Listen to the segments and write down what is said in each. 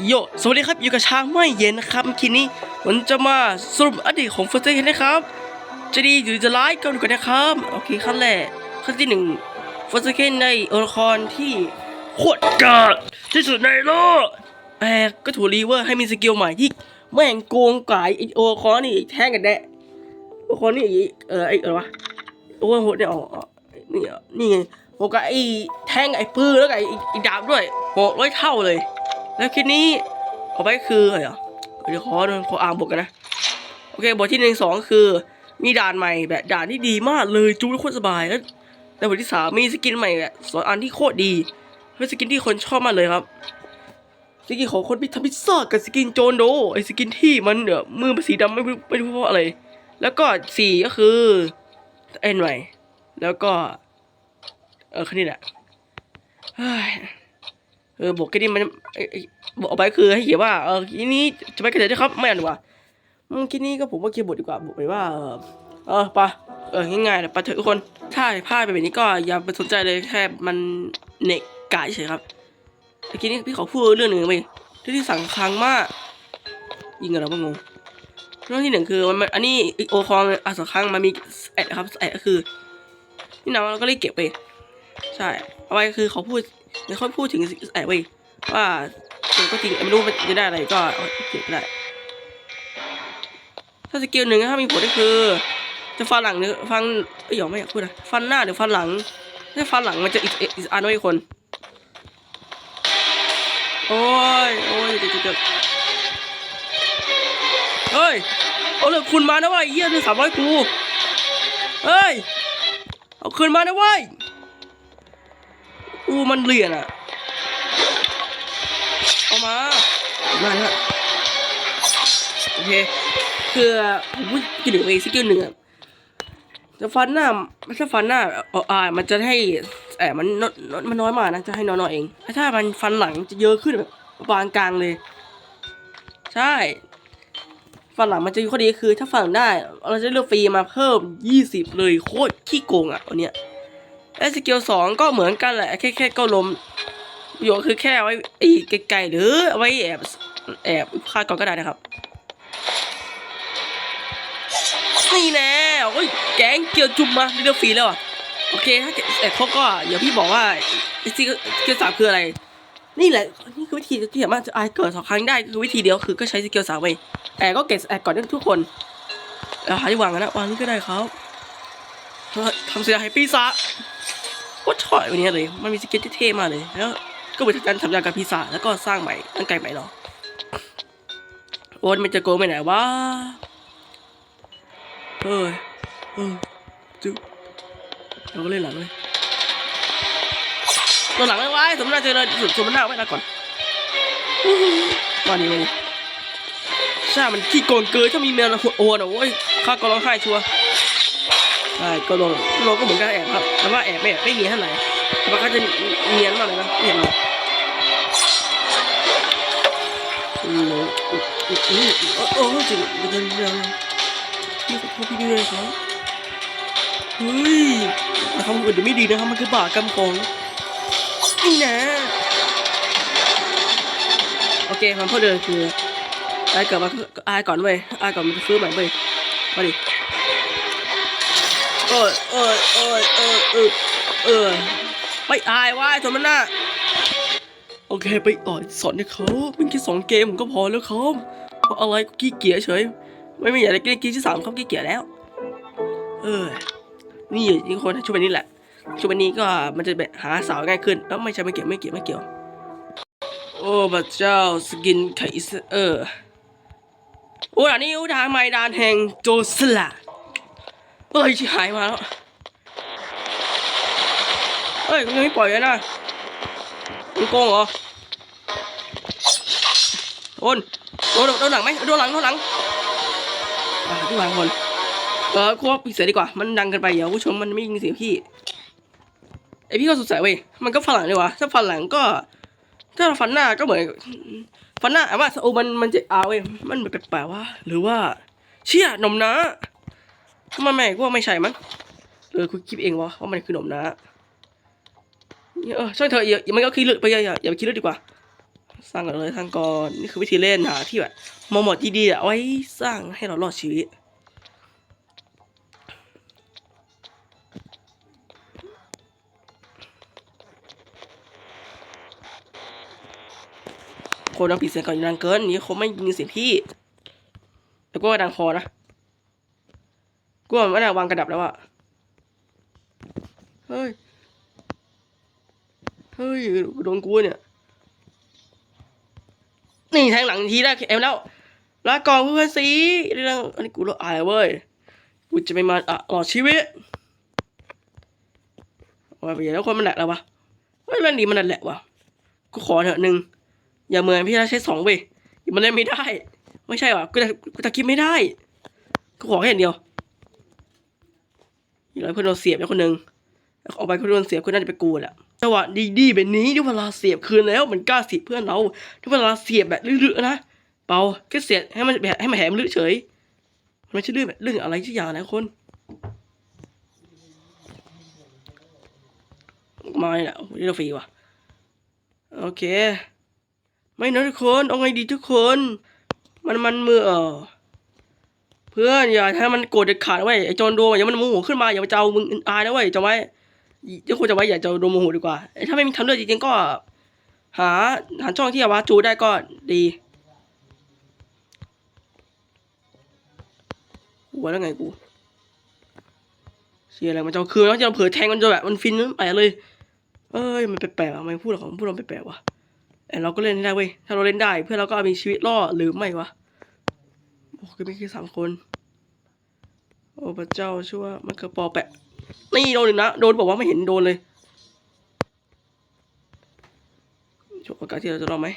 โย สวัสดีครับ อยู่กับช้างไม่เย็นนะครับทีนี้ผมจะมาสรุปอดีตของเฟอร์เซนนะครับ จะดีหรือจะร้ายก็ดูกันนะครับ โอเคขั้นแรกขั้นที่หนึ่งเฟอร์เซนในตัวละครที่โคตรกาดที่สุดในโลกแต่ก็ถูรีเวอร์ให้มีสกิลใหม่ที่แม่งโกงกายไอโอคอนนี่แท่งกันแดะโอคอนนี่เออไอเออวะโอ้โหเนี่ยอ๋อนี่นี่ไงโหกับไอแท่งไอปืนแล้วกับไอดาบด้วยโหร้อยเท่าเลย แล้วคลิปนี้เอาไปคืออะไรอะเดี๋ยวขอดูขออ่านบทกันนะ โอเคบทที่หนึ่งสองคือ มีด่านใหม่แบบด่านที่ดีมากเลยจูแล้วโคตรสบายแล้วแต่บทที่สามมีสกินใหม่แบบสองอันที่โคตรดีเป็นสกินที่คนชอบมากเลยครับสกินของคนพิทำพิซซ่ากับสกินโจนโดไอสกินที่มันเดี๋ยมือมันสีดำไม่รู้ไม่รู้เพราะอะไร แล้วก็สี่ก็คือเอ็นใหม่แล้วก็ เออแค่นี้แหละ เออบอกแค่นี้มันบอกเอาไปคือให้เขียนว่าเออทีนี้จะไปกันเถอะครับไม่อ่านดีกว่าอืมทีนี้ก็ผมว่าเขียนบทดีกว่าบอกไปว่าเออเออปะเออง่ายๆเลยไปเถอะทุกคนถ้าพลาดไปแบบนี้ก็อย่าไปสนใจเลยแค่มันเนกกายเฉยครับแต่ทีนี้พี่ขอพูดเรื่องหนึ่งไปเรื่องที่สั่งคังมากยิงกันแล้วก็งงเรื่องที่หนึ่งคือมันอันนี้โอคองอะสักครั้งมันมีแอดครับแอดก็คือนี่นะเราก็เลยเก็บไป ใช่เอาไว้คือเขาพูดไม่ค่อยพูดถึงไอ้เว้ยว่าเออก็จริงไม่รู้มันจะได้อะไรก็เอาเก็บได้ ถ้าสกิลหนึ่งถ้ามีผลก็คือ จะฟันหลังหรือฟันไอ้ยหยองไม่อยากพูดนะฟันหน้าหรือฟันหลังถ้าฟันหลังมันจะอีกอีกอันไว้คน โอ้ยโอ้ยเจ็บเจ็บเฮ้ยเอาเลยคุณมานะว้ยเยี่ยหนึ่งสามร้อยกูเฮ้ยเอาคืนมานะเว้ย อูมันเหรียญอะเอามา มาแล้วโอเคคือผมพูดกินหนึ่งเองสกิลหนึ่งอะจะฟันหน้าไม่ใช่ฟันหน้าเอออ่ามันจะให้แอบมันน้อยน้อยมันน้อยมากนะ จะให้น้อยๆเอง ถ้าถ้ามันฟันหลังจะเยอะขึ้นแบบปานกลางเลย ใช่ ฟันหลังมันจะอยู่ข้อดีคือ ถ้าฟันหลังได้ เราจะเลือกฟรีมาเพิ่มยี่สิบเลยโคตรขี้โกงอะตัวเนี้ย ไอ้สกิลสองก็เหมือนกันแหละ แค่แค่ก็ลมประโยชน์คือแค่ไว้ไอ้ไกลๆหรือไว้แอบแอบฆ่าก่อนก็ได้นะครับนี่แน่โอ้ยแกงเกี่ยวจุ่มมาเรียกฟรีแล้วอะโอเคถ้าแต่เขาก็อย่าพี่บอกว่าไอ้สกิลสามคืออะไร นี่แหละนี่คือวิธีที่สามารถจะอายเกิดสองครั้งได้คือวิธีเดียวคือก็ใช้สกิลสามไปแอบก็เก็บแอบก่อนด้ทุกคนแล้วหาที่วางกันนะวางนี่ก็ได้ครับเฮ้ย ทำเสียหายปีศาจโคตรถอยวันนี้เลย มันมีสเก็ตที่เท่มากเลย แล้ว ก็เป็นการทำยากับพิซซ่าแล้วก็สร้างใหม่ตั้งไกลใหม่หรอโอ้ยมันจะโกงไปไหนวะเฮ้ยเออจุ๊บเราก็เล่นหลังเลยตัวหลังไม่ไว้สมนาเจอเลยสุดสมนาไว้แล้วก่อนอู้หูมาดีมาดีใช่มันขี้โกงเกินถ้ามีเมียนะโอ้โหโอ้ยข้าก็ร้องไห้ชัวร์ ช่ก็ลงลงก็เหมือนกันแอบครับแต่ว่าแอบไม่แอบไม่มีเท่าไหร่แต่ว่าเขาจะเนียนมากเลยนะเนียนมากอืมอืมอืมอืมโอ้โหจริงเดี๋ยวเดี๋ยวพี่ขอโทษพี่ด้วยครับเฮ้ยทำอื่นไม่ดีนะครับมันคือบาปกรรมของนี่นะโอเคความพูดเดิมคืออายก่อนมาอายก่อนเว้ยอายก่อนมันจะฟื้นใหม่เว้ยมาดิ เออเออเออเออเออเออไม่อายว่าสมน้าโอเคไปอ่อยสอนให้เขาเป็นแค่สองเกมผมก็พอแล้วครับเพราะอะไรก็ขี้เกียจเฉย ไม่ไม่อยากได้เล่นเกมที่สามเขาขี้เกียจแล้ว เออ นี่ยิ่งคนช่วยนี้แหละช่วยนี้ก็มันจะแบบหาสาวง่ายขึ้นแล้วไม่ใช่ไม่เกี่ยวไม่เกี่ยวไม่เกี่ยว โอ้พระเจ้าสกินไคเออโอ้ด่านนี้ทางไมดานแห่งโจสลัด เอ้ยชิหายมาแล้ว เอ้ยยังไม่ปล่อยเลยนะมึงโกงเหรอโอนโดนโดนหลังไหมโดนหลังโดนหลังที่วางคนเออควบปิดเสียดีกว่า มันดังกันไปเดี๋ยวผู้ชมมันไม่ยินเสียงพี่ไอพี่ก็สงสัยเว้ยมันก็ฟันหลังดีวะถ้าฟันหลังก็ ถ้าฟันหน้าก็เหมือนฟันหน้าแต่ว่าโอ้มันมันจะเอาเว้ยมันแปลกๆว่าหรือว่า เชี่ยนมนะ มันไม่กูว่าไม่ใช่มั้งเออคุณคิดเองวะว่ามันคือหนมนะเออช่วยเธออย่าอย่ามันก็คิดลึกไปอย่าอย่าอย่าไปคิดลึกดีกว่า สร้างกันเลยสร้างก่อนนี่คือวิธีเล่นหาที่แบบเหมอหมดดีๆอะเอาไว้สร้างให้เรารอดชีวิตคนต้องปิดเสียงก่อนอยู่นานเกินนี่เขาไม่ยินเสียงพี่แต่ก็ดังพอนะ กูว่ามันน่าวางกระดับแล้วอะเฮ้ย เฮ้ยโดนกูเนี่ย นี่แทงหลังทีแรกเอ็มแล้วลาก่อนเพื่อนสีเรื่องอันนี้กูรออายเว้ย กูจะไม่มาอะหลอดชีวิตว่าไปแล้วคนมันแหละแล้ววะเฮ้ยเรื่องนี้มันนั่นแหละวะกูขอเถอะหนึ่งอย่าเหมือนพี่ราใช้สองเว้ยมันเล่นไม่ได้ ไม่ใช่วะกูจะกูจะคิดไม่ได้ กูขอแค่เดียว อย่างไรเพื่อนโดนเสียบแล้วคนหนึ่งออกไปเพื่อนโดนเสียบเพื่อนน่าจะไปกูแหละจังหวะดีๆแบบนี้ที่เวลาเสียบคืนแล้วมันกล้าเสียบเพื่อนเราที่เวลาเสียบแบบลื่นๆนะเปล่าแค่เสียบให้มันแบบให้มันแหมลื่นเฉยมันไม่ใช่ลื่นแบบลื่นอะไรสักอย่างนะคนมาเนี่ยนี่เราฟรีว่ะโอเค ไม่นะทุกคนเอาไงดีทุกคน มันมันมือเออ เพื่อนอย่าให้มันโกรธเด็ดขาดนะเว้ยไอ้โจรโดนอย่ามันโมโหขึ้นมาอย่ามาเจ้ามึงอายนะเว้ยจำไว้ทุกคนจำไว้อย่าเจ้าโดนโมโหดีกว่าไอ้ถ้าไม่มีทำเลือดจริงๆก็ หาหาช่องที่อาวาจูได้ก็ดีหัวแล้วไงกูเสียอะไรมันจะเอาคืนแล้วจะเอาเผลอแทงมันจะแบบมันฟินไปเลย เอ้ยมันแปลกๆอะมันพูดของพูดเราแปลกๆว่ะแต่เราก็เล่นได้เว้ยถ้าเราเล่นได้ เพื่อนเราก็มีชีวิตรอดหรือไม่วะ โอ้ก็มีแค่สามคน โอ้พระเจ้าช่วมันคือปอแปะ นี่โดนอีกนะ โดนบอกว่าไม่เห็นโดนเลยโชว์โอกาสที่เราจะรอดไหม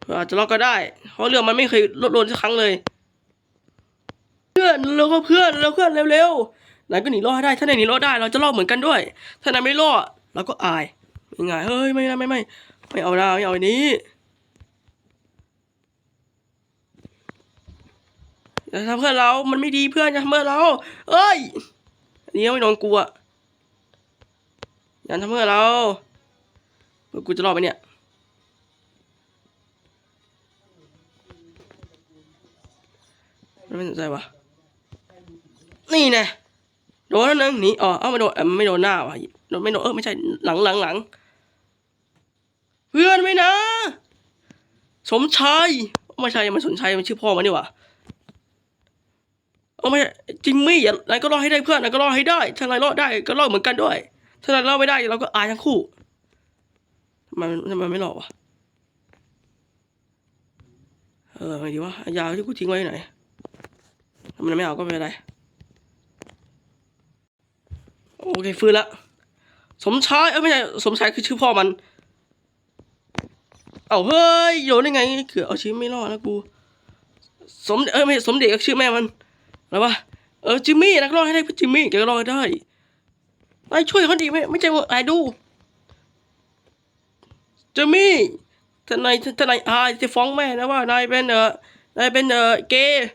เพื่อาจจะรอดก็ได้ เพราะเรือมันไม่เคยลดโดนสักครั้งเลย เพื่อนเราก็เพื่อนเราเพื่อนเร็วๆนายก็หนีรอดได้ ถ้านายหนีรอดได้เราจะรอดเหมือนกันด้วย ถ้านายไม่รอดเราก็อายยังไงเฮ้ยไม่ไม่ไม่ไม่ไม่เอาดาวไม่เอาอันนี้ อย่าทำเพื่อนเรา มันไม่ดีเพื่อนอย่าทำเพื่อนเรา เอ้ยอันนี้ไม่โดนกูอะอย่าทำเพื่อนเราเพื่อกูจะรอดไปเนี่ยไม่สนใจวะนี่น่โดนแล้วนึงหนีอ๋อเอ้าไม่โดนไม่โดนหน้าวะโดนไม่โดนเออไม่ใช่หลังหลังหลังเพื่อนไหมนะ สมชายไม่ใช่มันสมชายมันชื่อพ่อมันนี่ว่า เอาไม่จิมมี่อย่านายก็รอดให้ได้เพื่อนนายก็รอดให้ได้ถ้านายรอดได้ก็รอดเหมือนกันด้วย ถ้านายรอดไม่ได้เราก็อายทั้งคู่ทำไมทำไมไม่รอดวะเออไงดีวะยาที่กูทิ้งไว้ไหนมันไม่เอาก็ไม่เป็นไรโอเคฟื้นละสมชายเอ้ยไม่ใช่สมชายคือชื่อพ่อมัน เอาเฮ้ยโยนได้ไงเกือบเอาชีวิตไม่รอดแล้วกู สมเอ้ยไม่สมเด็จก็ชื่อแม่มัน อะไรวะเออจิมมี่นะก็รอดให้ได้พื่จิมมี่แกก็รอดให้ได้นายช่วยเขาดีไม่ไม่ใช่ว่าไอ้ดูจิมมี่ทนายทนายอายจะฟ้องแม่นะว่านายเป็นเออนายเป็นเออเกย์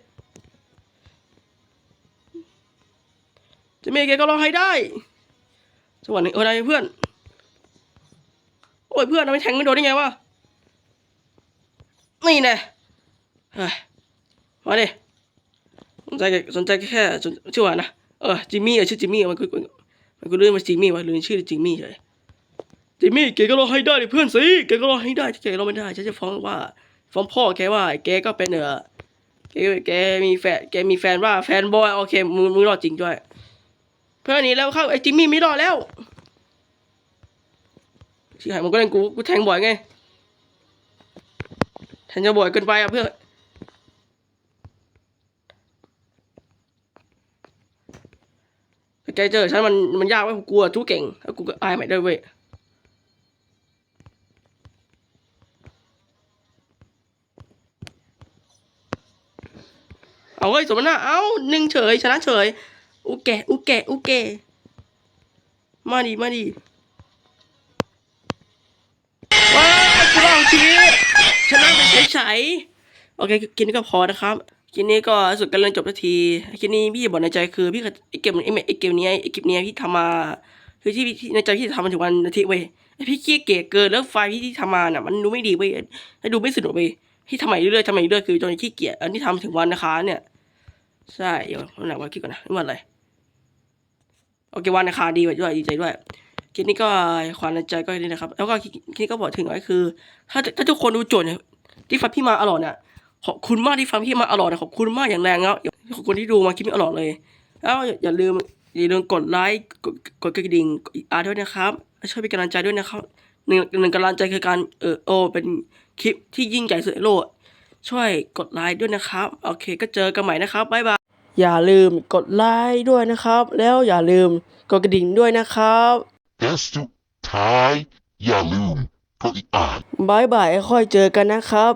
จิมมี่แกก็รอดให้ได้จังหวะนี้เออนายเพื่อนโอ้ยเพื่อนทำไมแทงไม่โดนได้ไงวะนี่แน่เฮ้ยมาดิ สนใจแค่สนใจแค่ชื่อว่านะเออจิมมี่เออชื่อจิมมี่มันกูมันกูเลื่อนมาจิมมี่วะเลื่อนชื่อจิมมี่เลยจิมมี่แกก็รอให้ได้เพื่อนสิแกก็รอให้ได้ถ้าแกรอไม่ได้ฉันจะฟ้องว่าฟ้องพ่อแกว่าแกก็เป็นเออแกแกมีแฟนแกมีแฟนว่าแฟนบอยโอเคมึงมึงรอดจริงด้วย เพื่อนนี้แล้วเข้าไอ้จิมมี่ไม่รอดแล้วชิหายมันก็เล่นกูกูแทงบ่อยไงแทนจะบ่อยเกินไปอะเพื่อน แกเจอฉันมันมันยากเว้กูกลัวทู้เก่งแล้วกูก็อายใหม่ด้วยเว้ยเอาเฮ้ยสมน้าเอาหนึ่งเฉยชนะเฉยอุแกอุแกอุแกมาดีมาดีว้ายกูลองชีวิตชนะไปเฉยๆโอเคกินก็พอนะครับ กินนี้ก็สุดกันเรื่องจบทันทีกินนี้พี่บอกในใจคือพี่ก็ไอเกมไอเมไอเกมนี้ไอคลิปนี้พี่ทำมาคือที่ในใจพี่ทำมาถึงวันอาทิตย์เว้ยไอพี่ขี้เกียจเกินแล้วไฟล์พี่ที่ทำมาน่ะ มันดูไม่ดีเว้ยให้ดูไม่สนุกเว้ยพี่ทำใหม่เรื่อยๆทำใหม่เรื่อยๆคือจนขี้เกียจอันที่ทำถึงวันนะคะ เนี่ยใช่เดี๋ยววันไหนวันคิดก่อนนะนี่วันอะไรโอเควันนะคะดีด้วยดีใจด้วยคลิปนี้ก็ความในใจก็นี่นะครับ แล้วก็คลิปนี้ก็บอกถึงไว้คือ ถ้าถ้าทุกคนดูโจทย์เนี่ยที่ฟังพี่มาอร่อยเนี่ย ขอบคุณมากที่ฟังพี่มาอร่อยนะขอบคุณมากอย่างแรงแล้วขอบคุณที่ดูมาคลิปนี้อร่อยเลยแล้วอย่าลืมอย่าลืมกดไลค์กดกดกระดิ่งกดอีอาร์ด้วยนะครับและช่วยเป็นกำลังใจด้วยนะครับหนึ่งหนึ่งกำลังใจคือการเออโอเป็นคลิปที่ยิ่งใหญ่สุดในโลกช่วยกดไลค์ด้วยนะครับ โอเคก็เจอกันใหม่นะครับบ๊ายบายอย่าลืมกดไลค์ด้วยนะครับ แล้วอย่าลืมกดกระดิ่งด้วยนะครับ และสุดท้ายอย่าลืมกดอีกอ่านบายบายค่อยเจอกันนะครับ